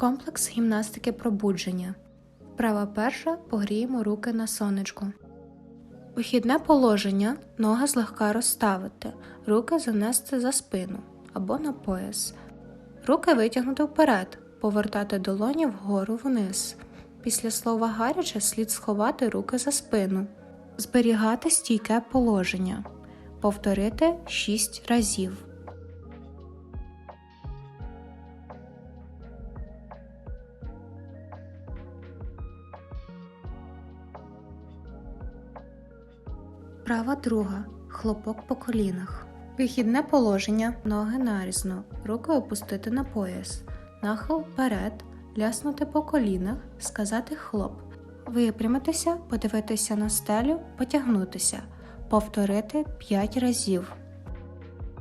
Комплекс гімнастики пробудження. Вправа перша погріємо руки на сонечку. Вихідне положення ноги злегка розставити, руки занести за спину або на пояс. Руки витягнути вперед, повертати долоні вгору вниз. Після слова гаряче слід сховати руки за спину, зберігати стійке положення, повторити 6 разів. Права друга. Хлопок по колінах. Вихідне положення. Ноги нарізно. Руки опустити на пояс. Нахил вперед. Ляснути по колінах. Сказати хлоп. Випрямитися, подивитися на стелю, потягнутися. Повторити 5 разів.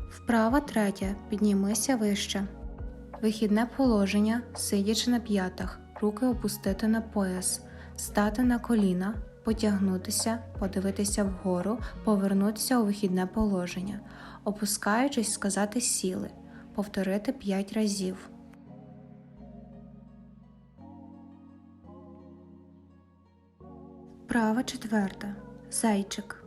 Вправа третя. Піднімися вище. Вихідне положення, сидячи на п'ятах, руки опустити на пояс, стати на коліна, потягнутися, подивитися вгору, повернутися у вихідне положення, опускаючись, сказати сіли, повторити 5 разів. Права четверта. Зайчик.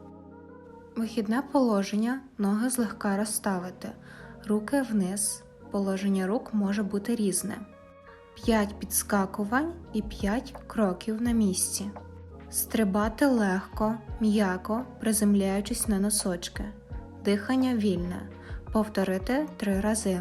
Вихідне положення, ноги злегка розставити, руки вниз. Положення рук може бути різне. 5 підскакувань і 5 кроків на місці. Стрибати легко, м'яко, приземляючись на носочки. Дихання вільне. Повторити три рази.